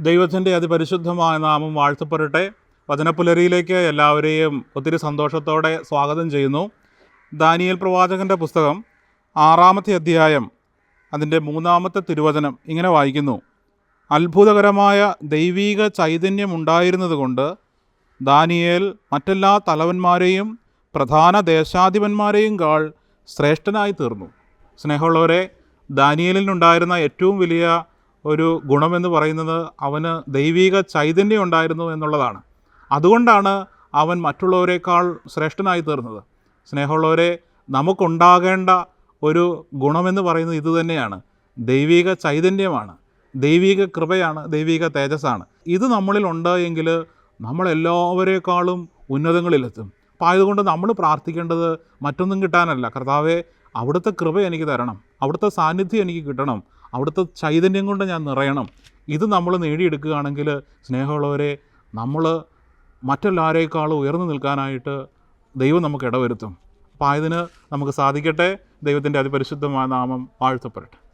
ദൈവത്തിന്റെ അതിപരിശുദ്ധമായ നാമം വാഴ്ത്തപ്പെടട്ടെ. വചനപ്പുലരിയിലേക്ക് എല്ലാവരെയും ഒത്തിരി സന്തോഷത്തോടെ സ്വാഗതം ചെയ്യുന്നു. ദാനിയൽ പ്രവാചകന്റെ പുസ്തകം ആറാമത്തെ അധ്യായം അതിന്റെ മൂന്നാമത്തെ തിരുവചനം ഇങ്ങനെ വായിക്കുന്നു. അത്ഭുതകരമായ ദൈവീക ചൈതന്യം ഉണ്ടായിരുന്നതുകൊണ്ട് ദാനിയേൽ മറ്റെല്ലാ തലവന്മാരെയും പ്രധാന ദേശാധിപന്മാരെയും കാൾ ശ്രേഷ്ഠനായി തീർന്നു. സ്നേഹമുള്ളവരെ ദാനിയലിനുണ്ടായിരുന്ന ഏറ്റവും വലിയ ഒരു ഗുണമെന്ന് പറയുന്നത് അവന് ദൈവീക ചൈതന്യം ഉണ്ടായിരുന്നു എന്നുള്ളതാണ്. അതുകൊണ്ടാണ് അവൻ മറ്റുള്ളവരെക്കാൾ ശ്രേഷ്ഠനായി തീർന്നത്. സ്നേഹമുള്ളവരെ നമുക്കുണ്ടാകേണ്ട ഒരു ഗുണമെന്ന് പറയുന്നത് ഇതുതന്നെയാണ് ദൈവീക ചൈതന്യമാണ്. ദൈവിക കൃപയാണ് ദൈവിക തേജസ്സാണ്. ഇത് നമ്മളിൽ ഉണ്ട് എങ്കിൽ നമ്മളെല്ലാവരേക്കാളും ഉന്നതങ്ങളിലെത്തും. അപ്പോൾ ആയതുകൊണ്ട് നമ്മൾ പ്രാർത്ഥിക്കേണ്ടത് മറ്റൊന്നും കിട്ടാനല്ല. കർത്താവെ അവിടുത്തെ കൃപ എനിക്ക് തരണം. അവിടുത്തെ സാന്നിധ്യം എനിക്ക് കിട്ടണം. അവിടുത്തെ ചൈതന്യം കൊണ്ട് ഞാൻ നിറയണം. ഇത് നമ്മൾ നേടിയെടുക്കുകയാണെങ്കിൽ സ്നേഹമുള്ളവരെ നമ്മൾ മറ്റെല്ലാവരേക്കാളും ഉയർന്നു നിൽക്കാനായിട്ട് ദൈവം നമുക്ക് ഇടവരുത്തും. അപ്പോൾ ആയതിന് നമുക്ക് സാധിക്കട്ടെ. ദൈവത്തിന്റെ അതിപരിശുദ്ധമായ നാമം വാഴ്ത്തപ്പെടട്ടെ.